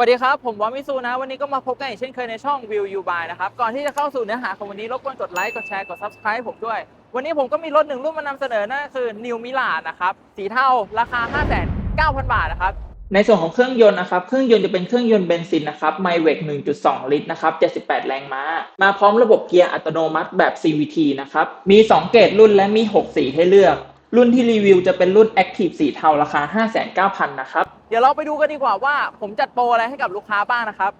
สวัสดีครับ ผมวอมิซูนะ วันนี้ก็มาพบกันอีกเช่นเคยในช่อง View You Buy นะครับ ก่อนที่จะเข้าสู่เนื้อหาของวันนี้รบกวนกดไลค์ กดแชร์ กด Subscribe ผมด้วย วันนี้ผมก็มีรถหนึ่งรุ่นมานำเสนอนั่นคือ New m i l a นะครับ สีเทาราคา 5,900บาทนะครับ ในส่วนของเครื่องยนต์นะครับ เครื่องยนต์จะเป็นเครื่องยนต์เบนซินนะครับ m y w e c 1.2 ลิตรนะครับ 78 แรงม้า มาพร้อมระบบเกียร์อัตโนมัติแบบ CVT นะครับ มี 2 เกรดรุ่นและมี 6 สีให้เลือก รุ่นที่รีวิวจะเป็นรุ่น Active สีเทาราคา 59,000นะครับ เดี๋ยวเราไปดูกันดีกว่าว่า ผมจัดโปรอะไรให้กับลูกค้าบ้างนะครับ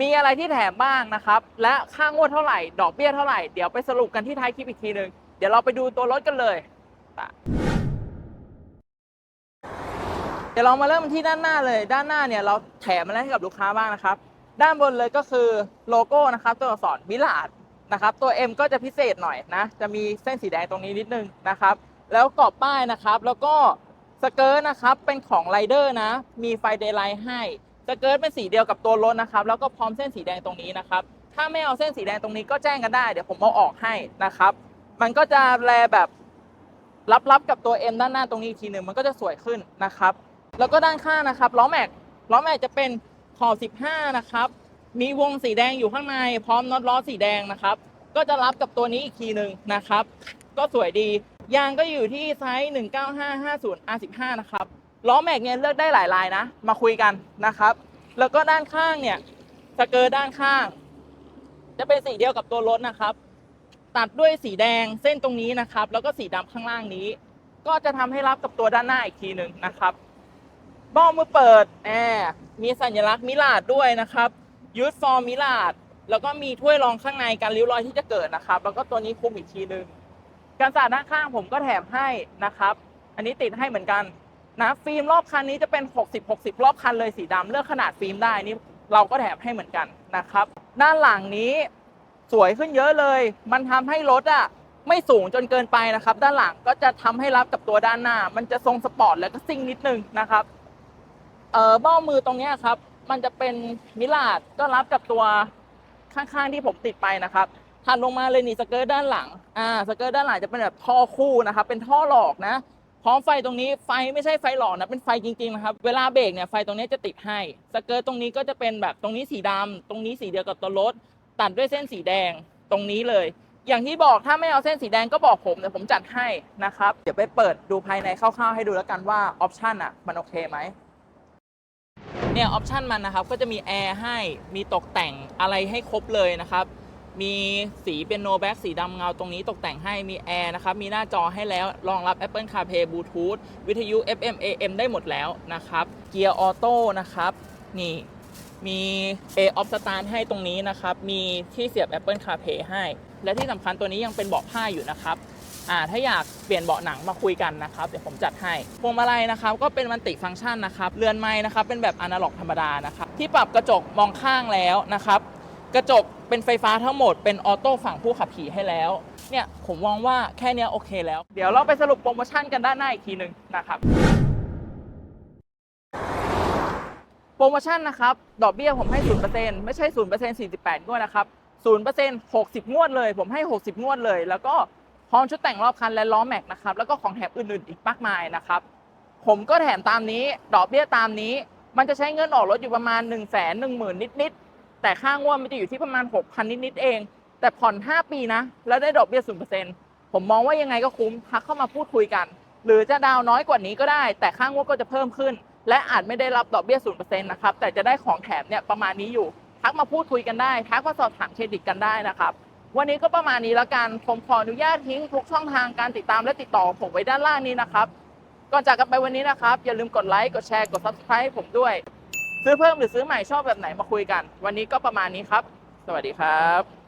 มีอะไรที่แถมบ้างนะครับ และค่างวดเท่าไหร่ ดอกเบี้ยเท่าไหร่ เดี๋ยวไปสรุปกันที่ท้ายคลิปอีกทีหนึ่งเดี๋ยวเราไปดูตัวรถกันเลยไปเดี๋ยวเรามาเริ่มที่ด้านหน้าเลย ด้านหน้าเนี่ยเราแถมอะไรให้กับลูกค้าบ้างนะครับ ด้านบนเลยก็คือโลโก้นะครับตัวอักษรมิลาดนะครับตัว M ก็จะพิเศษหน่อยนะ จะมีเส้นสีแดงตรงนี้นิดนึงนะครับ แล้วกรอบป้ายนะครับ แล้วก็ สเกิร์ตนะครับเป็นของไรเดอร์นะ มีไฟเดย์ไลท์ให้สเกิร์ตเป็นสีเดียวกับตัวรถนะครับ แล้วก็พร้อมเส้นสีแดงตรงนี้นะครับ ถ้าไม่เอาเส้นสีแดงตรงนี้ก็แจ้งกันได้เดี๋ยวผมเอาออกให้นะครับ มันก็จะแลแบบรับๆกับตัว M ด้านหน้าตรงนี้อีกทีหนึ่งมันก็จะสวยขึ้นนะครับ แล้วก็ด้านข้างนะครับล้อแม็กล้อแม็กจะเป็นขอบ 15 นะครับ มีวงสีแดงอยู่ข้างใน พร้อมน็อตล้อสีแดงนะครับ ก็จะรับกับตัวนี้อีกทีหนึ่งนะครับ ก็สวยดี ยางก็อยู่ที่ไซส์ 19550 R15 นะครับ ล้อแม็กเนี่ยเลือกได้หลายลายนะ มาคุยกันนะครับ แล้วก็ด้านข้างเนี่ยสเกิร์ด้านข้าง จะเป็นสีเดียวกับตัวรถนะครับ ตัดด้วยสีแดงเส้นตรงนี้นะครับ แล้วก็สีดำข้างล่างนี้ ก็จะทำให้รับกับตัวด้านหน้าอีกทีหนึ่งนะครับบ้อมือเปิดแอบมีสัญลักษณ์มิลาดด้วยนะครับยูสฟอร์มิลาดแล้วก็มีถ้วยรองข้างในการริ้วรอยที่จะเกิดนะครับ แล้วก็ตัวนี้คุมอีกทีหนึ่ง การสาดด้านข้างผมก็แถมให้นะครับ อันนี้ติดให้เหมือนกันนะฟิล์มรอบคันนี้จะเป็น 60 60 รอบคันเลยสีดำเลือกขนาดฟิล์มได้นี่เราก็แถมให้เหมือนกันนะครับ ด้านหลังนี้สวยขึ้นเยอะเลย มันทำให้รถอะไม่สูงจนเกินไปนะครับ ด้านหลังก็จะทำให้รับกับตัวด้านหน้า มันจะทรงสปอร์ตแล้วก็ซิ่งนิดนึงนะครับเอ่อเบ้ามือตรงนี้ครับ มันจะเป็นมิลาดก็รับกับตัวข้างๆที่ผมติดไปนะครับ ถัดลงมาเลยนี่สเกิร์ตด้านหลัง อ่า สเกิร์ตด้านหลังจะเป็นแบบท่อคู่นะครับ เป็นท่อหลอกนะ พร้อมไฟตรงนี้ ไฟไม่ใช่ไฟหลอกนะ เป็นไฟจริงๆนะครับ เวลาเบรกเนี่ย ไฟตรงนี้จะติดให้ สเกิร์ตตรงนี้ก็จะเป็นแบบตรงนี้สีดำตรงนี้สีเดียวกับตัวรถ ตัดด้วยเส้นสีแดง ตรงนี้เลย อย่างที่บอกถ้าไม่เอาเส้นสีแดงก็บอกผมเดี๋ยวผมจัดให้นะครับ เดี๋ยวไปเปิดดูภายในคร่าวๆให้ดูแล้วกันว่าออปชันอะ มันโอเคไหมเนี่ยออปชันมันนะครับ ก็จะมีแอร์ให้ มีตกแต่งอะไรให้ครบเลยนะครับ มีสีเป็นโนแบ็กสีดำเงาตรงนี้ตกแต่งให้มีแอร์นะครับ มีหน้าจอให้แล้วรองรับ Apple CarPlay Bluetooth วิทยุ FM AM ได้หมดแล้วนะครับ เกียร์ออโต้นะครับ นี่มี A off start ให้ตรงนี้นะครับ มีที่เสียบ Apple CarPlay ให้ และที่สำคัญตัวนี้ยังเป็นเบาะผ้าอยู่นะครับอ่าถ้าอยากเปลี่ยนเบาะหนังมาคุยกันนะครับ เดี๋ยวผมจัดให้พวงมาลัยนะครับ ก็เป็นมันติฟังก์ชันนะครับ เรือนไม้นะครับ เป็นแบบอนาล็อกธรรมดานะครับ ที่ปรับกระจกมองข้างแล้วนะครับ กระจก เป็นไฟฟ้าทั้งหมด เป็นออโต้ฝั่งผู้ขับขี่ให้แล้ว เนี่ยผมมองว่าแค่นี้โอเคแล้ว เดี๋ยวเราไปสรุปโปรโมชั่นกันด้านหน้าอีกทีหนึ่งนะครับ โปรโมชั่นนะครับ ดอกเบี้ยผมให้ 0%ไม่ใช่ 0% 48 งวดนะครับ 0% 60 งวดเลย ผมให้ 60 งวดเลย แล้วก็พร้อมชุดแต่งรอบคันและล้อแม็กนะครับ แล้วก็ของแถมอื่นๆ อีกมากมายนะครับ ผมก็แถมตามนี้ ดอกเบี้ยตามนี้ มันจะใช้เงินออกรถอยู่ประมาณ 1 1 0 0 0 0 นิดๆ แต่ค่างวดมันจะอยู่ที่ประมาณ 6,000 นิด ๆ เอง แต่ผ่อน 5 ปีนะ แล้วได้ดอกเบี้ย 0%ผมมองว่ายังไงก็คุ้มทักเข้ามาพูดคุยกัน หรือจะดาวน้อยกว่านี้ก็ได้ แต่ค่างวดก็จะเพิ่มขึ้น และอาจไม่ได้รับดอกเบี้ย 0%นะครับ แต่จะได้ของแถมเนี่ยประมาณนี้อยู่ ทักมาพูดคุยกันได้ ทักมาสอบถามเครดิตกันได้นะครับวันนี้ก็ประมาณนี้แล้วกัน ผมขออนุญาตทิ้งทุกช่องทางการติดตามและติดต่อผมไว้ด้านล่างนี้นะครับ ก่อนจากกันไปวันนี้นะครับ อย่าลืมกดไลค์ กดแชร์ กด subscribe ผมด้วย ซื้อเพิ่มหรือซื้อใหม่ชอบแบบไหนมาคุยกัน วันนี้ก็ประมาณนี้ครับ สวัสดีครับ